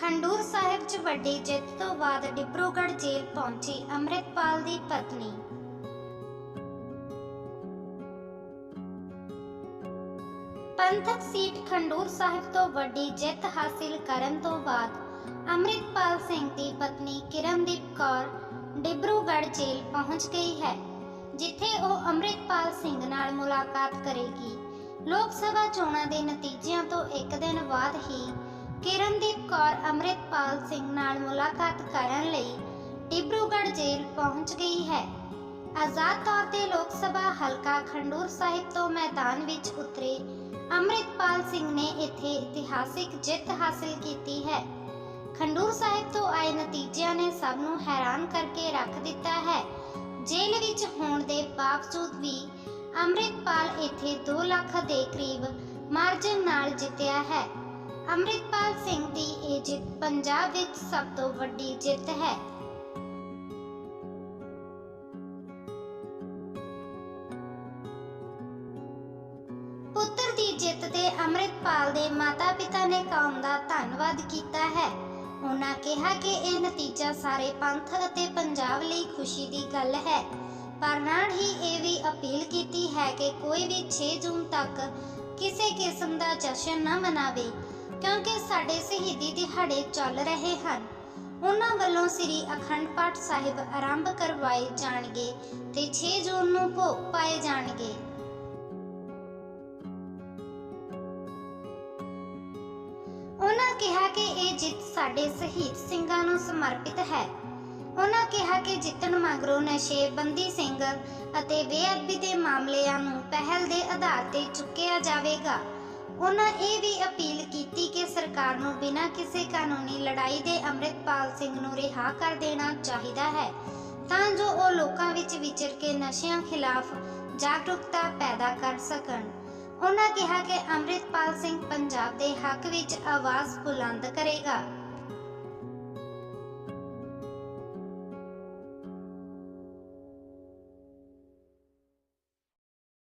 ਖੰਡੂਰ ਸਾਹਿਬ 'ਚ ਵੱਡੀ ਜਿੱਤ ਤੋਂ ਬਾਅਦ ਡਿਬਰੂਗੜ੍ਹ ਜੇਲ੍ਹ ਪਹੁੰਚੀ ਅੰਮ੍ਰਿਤਪਾਲ ਦੀ ਪਤਨੀ। ਪੰਥਕ ਸੀਟ ਖੰਡੂਰ ਸਾਹਿਬ ਤੋਂ ਵੱਡੀ ਜਿੱਤ ਹਾਸਿਲ ਕਰਨ ਤੋਂ ਬਾਅਦ ਅੰਮ੍ਰਿਤਪਾਲ ਸਿੰਘ ਦੀ ਪਤਨੀ ਕਿਰਨਦੀਪ ਕੌਰ ਡਿਬਰੂਗੜ੍ਹ ਜੇਲ੍ਹ ਪਹੁੰਚ ਗਈ ਹੈ, ਜਿੱਥੇ ਉਹ ਅੰਮ੍ਰਿਤਪਾਲ ਸਿੰਘ ਨਾਲ ਮੁਲਾਕਾਤ ਕਰੇਗੀ। ਲੋਕ ਸਭਾ ਚੋਣਾਂ ਦੇ ਨਤੀਜਿਆਂ ਤੋਂ ਇੱਕ ਦਿਨ ਬਾਅਦ ਹੀ ਕਿਰਨਦੀਪ ਕੌਰ ਅੰਮ੍ਰਿਤਪਾਲ ਸਿੰਘ ਨਾਲ ਮੁਲਾਕਾਤ ਕਰਨ ਲਈ ਡਿਬਰੂਗੜ੍ਹ ਜੇਲ੍ਹ ਪਹੁੰਚ ਗਈ ਹੈ। ਆਜ਼ਾਦ ਤੌਰ ਤੇ ਲੋਕ ਸਭਾ ਹਲਕਾ ਖੰਡੂਰ ਸਾਹਿਬ ਤੋਂ ਮੈਦਾਨ ਵਿੱਚ ਉਤਰੇ ਅੰਮ੍ਰਿਤਪਾਲ ਸਿੰਘ ਨੇ ਇੱਥੇ ਇਤਿਹਾਸਿਕ ਜਿੱਤ ਹਾਸਲ ਕੀਤੀ ਹੈ। ਖੰਡੂਰ ਸਾਹਿਬ ਤੋਂ ਆਏ ਨਤੀਜਿਆਂ ਨੇ ਸਭ ਨੂੰ ਹੈਰਾਨ ਕਰਕੇ ਰੱਖ ਦਿੱਤਾ ਹੈ। ਜੇਲ੍ਹ ਵਿੱਚ ਹੋਣ ਦੇ ਬਾਵਜੂਦ ਵੀ ਅੰਮ੍ਰਿਤਪਾਲ ਇੱਥੇ 2 ਲੱਖ ਦੇ ਕਰੀਬ ਮਾਰਜਨ ਨਾਲ ਜਿੱਤਿਆ ਹੈ। ਅੰਮ੍ਰਿਤਪਾਲ ਸਿੰਘ ਦੀ ਇਹ ਜਿੱਤ ਪੰਜਾਬ ਵਿੱਚ ਸਭ ਤੋਂ ਵੱਡੀ ਜਿੱਤ ਹੈ। ਪੁੱਤਰ ਦੀ ਜਿੱਤ ਤੇ ਅੰਮ੍ਰਿਤਪਾਲ ਦੇ ਮਾਤਾ-ਪਿਤਾ ਨੇ ਕੌਮ ਦਾ ਧੰਨਵਾਦ ਕੀਤਾ ਹੈ। ਉਹਨਾਂ ਕਿਹਾ ਕਿ ਇਹ ਨਤੀਜਾ ਸਾਰੇ ਪੰਥ ਅਤੇ ਪੰਜਾਬ ਲਈ ਖੁਸ਼ੀ ਦੀ ਗੱਲ ਹੈ। ਪਰ ਨਾਲ ਹੀ ਇਹ ਵੀ ਅਪੀਲ ਕੀਤੀ ਹੈ ਕਿ ਕੋਈ ਵੀ 6 ਜੂਨ ਤੱਕ ਕਿਸੇ ਕਿਸਮ ਦਾ ਜਸ਼ਨ ਨਾ ਮਨਾਵੇ। ਕਿਉਂਕਿ ਸਾਡੇ ਸ਼ਹੀਦੀ ਦਿਹਾੜੇ ਚੱਲ ਰਹੇ ਹਨ। ਉਹਨਾਂ ਵੱਲੋਂ ਸ੍ਰੀ ਅਖੰਡ ਪਾਠ ਸਾਹਿਬ ਆਰੰਭ ਕਰਵਾਏ ਜਾਣਗੇ ਤੇ 6 ਜੂਨ ਨੂੰ ਭੋਗ ਪਾਏ ਜਾਣਗੇ। ਉਹਨਾਂ ਕਿਹਾ ਕਿ ਇਹ ਜਿੱਤ ਸਾਡੇ ਸ਼ਹੀਦ ਸਿੰਘਾਂ ਨੂੰ ਸਮਰਪਿਤ ਹੈ। ਉਹਨਾਂ ਕਿਹਾ ਕਿ ਜਿੱਤਣ ਮਗਰੋਂ ਨਸ਼ੇ ਬੰਦੀ ਸਿੰਘ ਅਤੇ ਬੇਅਦਬੀ ਦੇ ਮਾਮਲਿਆਂ ਨੂੰ ਪਹਿਲ ਦੇ ਆਧਾਰ ਤੇ ਚੁੱਕਿਆ ਜਾਵੇਗਾ। ਉਹਨਾਂ ਇਹ ਵੀ ਅਪੀਲ ਕੀਤੀ ਕਿ ਸਰਕਾਰ ਨੂੰ ਬਿਨਾਂ ਕਿਸੇ ਕਾਨੂੰਨੀ ਲੜਾਈ ਦੇ ਅੰਮ੍ਰਿਤਪਾਲ ਸਿੰਘ ਨੂੰ ਰਿਹਾ ਕਰ ਦੇਣਾ ਚਾਹੀਦਾ ਹੈ, ਤਾਂ ਜੋ ਉਹ ਲੋਕਾਂ ਵਿੱਚ ਵਿਚਰ ਕੇ ਨਸ਼ਿਆਂ ਖਿਲਾਫ ਜਾਗਰੂਕਤਾ ਪੈਦਾ ਕਰ ਸਕਣ। ਉਹਨਾਂ ਕਿਹਾ ਕਿ ਅੰਮ੍ਰਿਤਪਾਲ ਸਿੰਘ ਪੰਜਾਬ ਦੇ ਹੱਕ ਵਿੱਚ ਆਵਾਜ਼ ਬੁਲੰਦ ਕਰੇਗਾ।